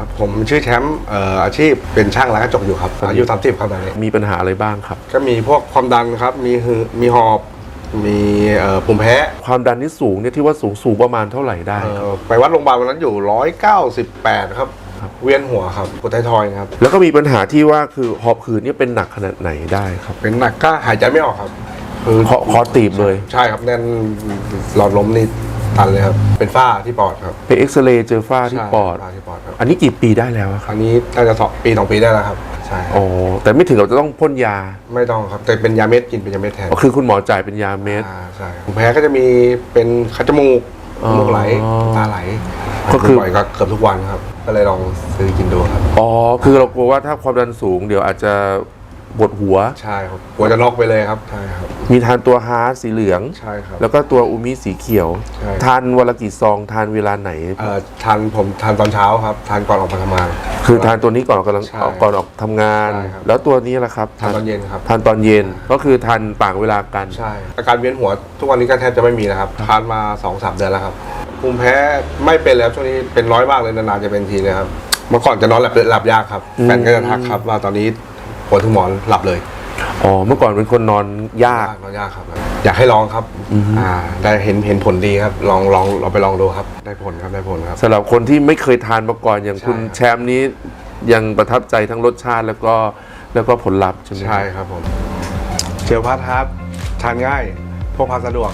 ครับ ผมชื่อแชมป์เอ่ออาชีพเป็นช่างร้านกระจกอยู่ครับอายุ30ครับตอนนี้มีปัญหาอะไรบ้างครับ ก็มีพวกความดันครับ มีหือมีหอบ มีเอ่อภูมิแพ้ความดันที่สูงเนี่ยที่ว่าสูงสูงประมาณเท่าไหร่ได้เอ่ครับ อไปวัดโรงพยาบาลวันนั้นอยู่ 198 ครับเวียนหัวครับปวดท้ายทอยครับ แล้วก็มีปัญหาที่ว่าคือหอบหืดเนี่ยเป็นหนักขนาดไหนได้ครับ เป็นหนักก็หายใจไม่ออกครับคือคอคอตีบเลย ใช่ครับแน่นหลอดลมนี่ ตันเลยครับ เป็นฝ้าที่ปอดครับไปเอ็กซเรย์เจอฝ้าที่ใช่ปอดฝ้าที่ปอดครับ อันนี้กี่ปีได้แล้วอะคครับรั้นี้น่าจะสองปีสองปีได้แล้วครับ ใช่ครับอ๋อแต่ไม่ถึงกับจะต้องพ่นยาไม่ต้องครับ แต่เป็นยาเม็ดกินเป็นยาเม็ดแทนอ๋อคือคุณหมอจ่ายเป็นยาเม็ด อ่าใช่ผมแพ้ก็จะมีเป็นคัดจมูกอ๋อจมูกไหลตาไหลก็คือ บ่อยก็เกือบทุกวันครับ ก็เลยลองซื้อกินดูครับ อ๋อคือเรากลัวว่าถ้าความดันสูงเดี๋ยวอาจจะ ปวดหัว ใช่ครับกลัวจะน็อกไปเลยครับใช่ครับ มีทานตัวฮาร์ดสีเหลือง ใช่ครับ แล้วก็ตัวอูมิสีเขียว ใช่ ทานวันละกี่ซองทานเวลาไหน เอ่อทานผมทานตอนเช้าครับ ทานก่อนออกมาทำงาน คือทานตัวนี้ก่อนออกกำลังใช่ออกก่อนออกทำงาน ใช่ครับ แล้วตัวนี้ล่ะครับทานตอนเย็นครับ ทานตอนเย็นก็คือทานต่างเวลากัน ใช่ อาการเวียนหัวทุกวันนี้ก็แทบจะไม่มีแล้วครับทานมา2อสเดือนแล้วครับภูมิแพ้ไม่เป็นแล้วช่วงนี้เป็นร้อยมากเลยนานๆจะเป็นทีเลยครับ เมื่อก่อนจะนอนหลับหลับยากครับอืมแฟนก็จะทักครับว่าตอนนี้ ปวดทุกหมอนหลับเลยอ๋อเมื่อก่อนเป็นคนนอนยากนอนยากครับ อยากให้ลองครับอือฮึอ่าได้เห็นเห็นผลดีครับ ลองลองเราไปลองดูครับ ได้ผลครับได้ผลครับสำหรับคนที่ไม่เคยทานมาก่อนอย่างใช่คุณครับแชมป์นี้ยังประทับใจทั้งรสชาติแล้วก็แล้วก็ผลลัพธ์ใช่ไหมใช่ครับผมเจลพัดครับ ทานง่ายพกพาสะดวก